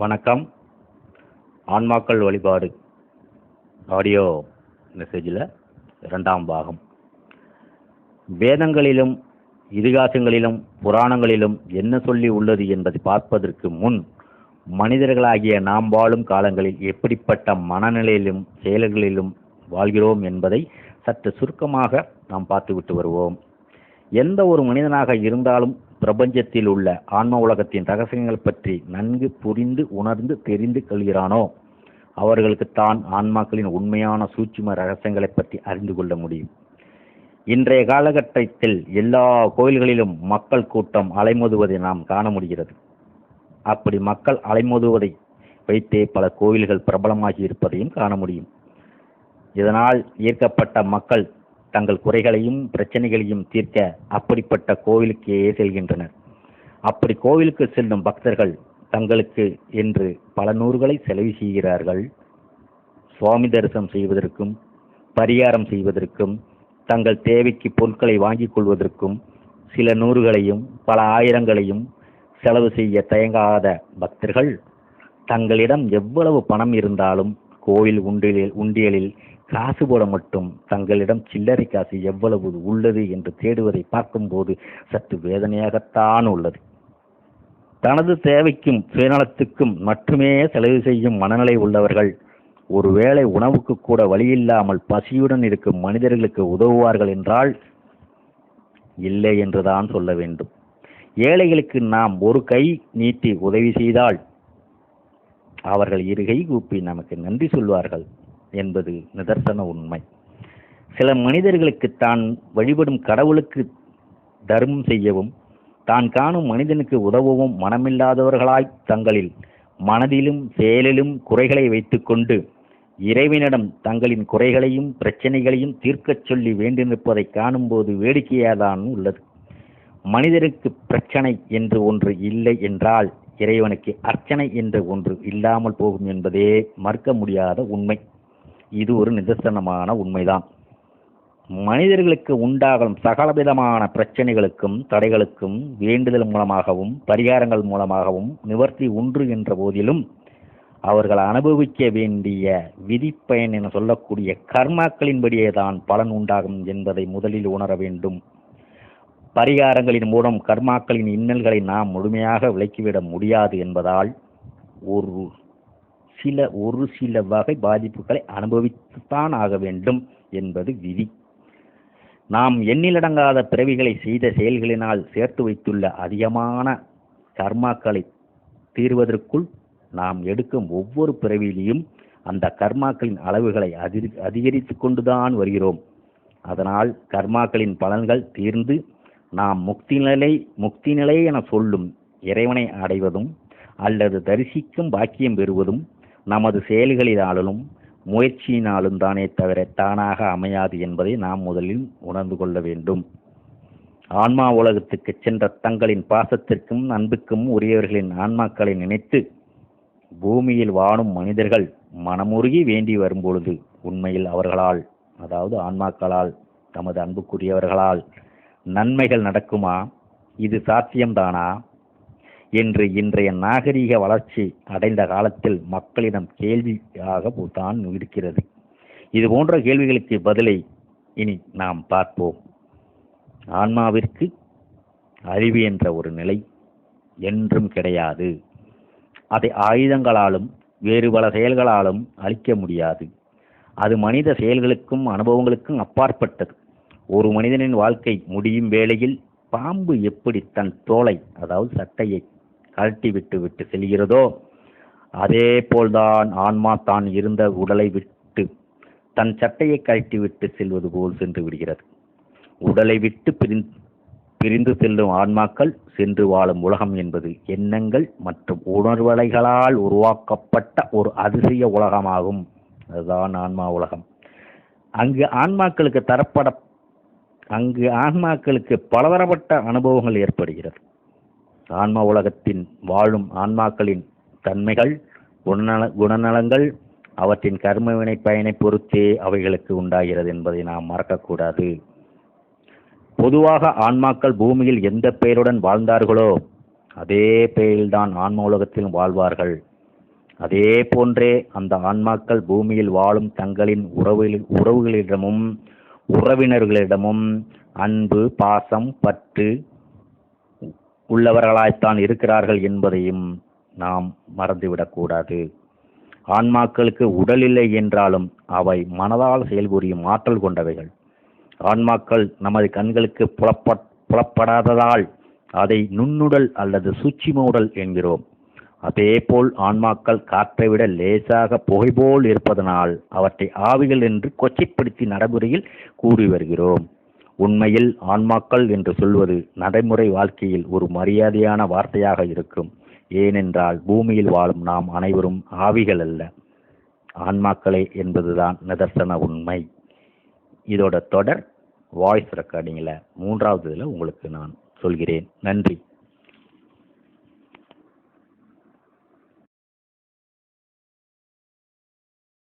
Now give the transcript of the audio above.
வணக்கம். ஆன்மாக்கள் வழிபாடு ஆடியோ மெசேஜில் இரண்டாம் பாகம். வேதங்களிலும் இதிகாசங்களிலும் புராணங்களிலும் என்ன சொல்லி உள்ளது என்பதை பார்ப்பதற்கு முன் மனிதர்களாகிய நாம் வாழும் காலங்களில் எப்படிப்பட்ட மனநிலையிலும் செயல்களிலும் வாழ்கிறோம் என்பதை சற்று சுருக்கமாக நாம் பார்த்துவிட்டு வருவோம். எந்த ஒரு மனிதனாக இருந்தாலும் பிரபஞ்சத்தில் உள்ள ஆன்ம உலகத்தின் ரகசியங்கள் பற்றி நன்கு புரிந்து உணர்ந்து தெரிந்து கொள்கிறானோ? அவர்களுக்குத்தான் ஆன்மாக்களின் உண்மையான சூட்சும ரகசியங்களை பற்றி அறிந்து கொள்ள முடியும். இன்றைய காலகட்டத்தில் எல்லா கோயில்களிலும் மக்கள் கூட்டம் அலைமோதுவதை நாம் காண முடிகிறது. அப்படி மக்கள் அலைமோதுவதை வைத்தே பல கோயில்கள் பிரபலமாகி இருப்பதையும் காண முடியும். இதனால் ஈர்க்கப்பட்ட மக்கள் தங்கள் குறைகளையும் பிரச்சனைகளையும் தீர்க்க அப்படிப்பட்ட கோவிலுக்கே செல்கின்றனர். அப்படி கோவிலுக்கு செல்லும் பக்தர்கள் தங்களுக்கு என்று பல நூறுகளை செலவு செய்கிறார்கள். சுவாமி தரிசனம் செய்வதற்கும் பரிகாரம் செய்வதற்கும் தங்கள் தேவைக்கு பொருட்களை வாங்கிக் கொள்வதற்கும் சில நூறுகளையும் பல ஆயிரங்களையும் செலவு செய்ய தயங்காத பக்தர்கள் தங்களிடம் எவ்வளவு பணம் இருந்தாலும் கோவில் உண்டியலில் உண்டியலில் காசு போட மட்டும் தங்களிடம் சில்லறை காசு எவ்வளவு உள்ளது என்று தேடுவதை பார்க்கும்போது சற்று வேதனையாகத்தான் உள்ளது. தனது தேவைக்கும் சுயநலத்துக்கும் மட்டுமே செலவு செய்யும் மனநிலை உள்ளவர்கள் ஒருவேளை உணவுக்கு கூட வழியில்லாமல் பசியுடன் இருக்கும் மனிதர்களுக்கு உதவுவார்கள் என்றால் இல்லை என்றுதான் சொல்ல வேண்டும். ஏழைகளுக்கு நாம் ஒரு கை நீட்டி உதவி செய்தால் அவர்கள் இரு கை கூப்பி நமக்கு நன்றி சொல்வார்கள். என்பது நிதர்சன உண்மை. சில மனிதர்களுக்கு தான் வழிபடும் கடவுளுக்கு தர்மம் செய்யவும் தான் காணும் மனிதனுக்கு உதவவும் மனமில்லாதவர்களாய் தங்களில் மனதிலும் செயலிலும் குறைகளை வைத்துக்கொண்டு இறைவனிடம் தங்களின் குறைகளையும் பிரச்சனைகளையும் தீர்க்கச் சொல்லி வேண்டி நிற்பதை காணும்போது வேடிக்கையாதான் உள்ளது. மனிதருக்கு பிரச்சனை என்று ஒன்று இல்லை என்றால் இறைவனுக்கு அர்ச்சனை என்ற ஒன்று இல்லாமல் போகும் என்பதே மறுக்க முடியாத உண்மை. இது ஒரு நிதர்சனமான உண்மைதான். மனிதர்களுக்கு உண்டாகும் சகலவிதமான பிரச்சனைகளுக்கும் தடைகளுக்கும் வேண்டுதல் மூலமாகவும் பரிகாரங்கள் மூலமாகவும் நிவர்த்தி உண்டு என்ற போதிலும் அவர்கள் அனுபவிக்க வேண்டிய விதிப்பயன் என சொல்லக்கூடிய கர்மாக்களின்படியே தான் பலன் உண்டாகும் என்பதை முதலில் உணர வேண்டும். பரிகாரங்களின் மூலம் கர்மாக்களின் இன்னல்களை நாம் முழுமையாக விலக்கிவிட முடியாது என்பதால் ஒரு சில ஒரு சில வகை பாதிப்புகளை அனுபவித்துத்தான் ஆக வேண்டும் என்பது விதி. நாம் எண்ணிலடங்காத பிறவிகளை செய்த செயல்களினால் சேர்த்து வைத்துள்ள அதிகமான கர்மாக்களை தீர்வதற்குள் நாம் எடுக்கும் ஒவ்வொரு பிறவியிலையும் அந்த கர்மாக்களின் அளவுகளை அதிரி அதிகரித்து கொண்டுதான் வருகிறோம். அதனால் கர்மாக்களின் பலன்கள் தீர்ந்து நாம் முக்தி நிலை முக்தி நிலை என சொல்லும் இறைவனை அடைவதும் அல்லது தரிசிக்கும் பாக்கியம் பெறுவதும் நமது செயல்களினாலும் முயற்சியினாலும் தானே தவிர தானாக அமையாது என்பதை நாம் முதலில் உணர்ந்து கொள்ள வேண்டும். ஆன்மா உலகத்துக்கு சென்ற தங்களின் பாசத்திற்கும் அன்புக்கும் உரியவர்களின் ஆன்மாக்களை நினைத்து பூமியில் வாழும் மனிதர்கள் மனமுருகி வேண்டி வரும்பொழுது உண்மையில் அவர்களால் அதாவது ஆன்மாக்களால் தமது அன்புக்குரியவர்களால் நன்மைகள் நடக்குமா? இது சாத்தியம்தானா? என்று இன்றைய நாகரிக வளர்ச்சி அடைந்த காலத்தில் மக்களிடம் கேள்வியாக தான் இருக்கிறது. இது போன்ற கேள்விகளுக்கு பதிலை இனி நாம் பார்ப்போம். ஆன்மாவிற்கு அறிவு என்ற ஒரு நிலை என்றும் கிடையாது. அதை ஆயுதங்களாலும் வேறு பல செயல்களாலும் அழிக்க முடியாது. அது மனித செயல்களுக்கும் அனுபவங்களுக்கும் அப்பாற்பட்டது. ஒரு மனிதனின் வாழ்க்கை முடியும் வேளையில் பாம்பு எப்படி தன் தோலை அதாவது சட்டையை கழட்டி விட்டு விட்டு செல்கிறதோ அதே போல்தான் ஆன்மா தான் இருந்த உடலை விட்டு தன் சட்டையை கழட்டி விட்டு செல்வது போல் சென்று விடுகிறது. உடலை விட்டு பிரிந் பிரிந்து செல்லும் ஆன்மாக்கள் சென்று வாழும் உலகம் என்பது எண்ணங்கள் மற்றும் உணர்வலைகளால் உருவாக்கப்பட்ட ஒரு அதிசய உலகமாகும். அதுதான் ஆன்மா உலகம். அங்கு ஆன்மாக்களுக்கு தரப்பட அங்கு ஆன்மாக்களுக்கு பலதரப்பட்ட அனுபவங்கள் ஏற்படுகிறது. ஆன்ம உலகத்தின் வாழும் ஆன்மாக்களின் தன்மைகள் குணநல குணநலங்கள் அவற்றின் கர்ம வினை பயனை பொறுத்தே அவைகளுக்கு உண்டாகிறது என்பதை நாம் மறக்கக்கூடாது. பொதுவாக ஆன்மாக்கள் பூமியில் எந்த பெயருடன் வாழ்ந்தார்களோ அதே பெயரில்தான் ஆன்ம உலகத்திலும் வாழ்வார்கள். அதே போன்றே அந்த ஆன்மாக்கள் பூமியில் வாழும் தங்களின் உறவுகளில் உறவுகளிடமும் உறவினர்களிடமும் அன்பு பாசம் பற்று உள்ளவர்களாய்த்தான் இருக்கிறார்கள் என்பதையும் நாம் மறந்துவிடக்கூடாது. ஆன்மாக்களுக்கு உடல் இல்லை என்றாலும் அவை மனதால் செயல்புரியும் ஆற்றல் கொண்டவைகள். ஆன்மாக்கள் நமது கண்களுக்கு புலப்ப புலப்படாததால் அதை நுண்ணுடல் அல்லது சூட்சும உடல் என்கிறோம். அதேபோல் ஆன்மாக்கள் காற்றை விட லேசாக புகைபோல் இருப்பதனால் அவற்றை ஆவிகள் என்று கொச்சைப்படுத்தி நடைமுறையில் கூறி வருகிறோம். உண்மையில் ஆன்மாக்கள் என்று சொல்வது நடைமுறை வாழ்க்கையில் ஒரு மரியாதையான வார்த்தையாக இருக்கும். ஏனென்றால் பூமியில் வாழும் நாம் அனைவரும் ஆவிகள் அல்ல. ஆன்மாக்களே என்பதுதான் நிதர்சன உண்மை. இதோட தொடர் வாய்ஸ் ரெக்கார்டிங்கில் மூன்றாவது இதில் உங்களுக்கு நான் சொல்கிறேன். நன்றி.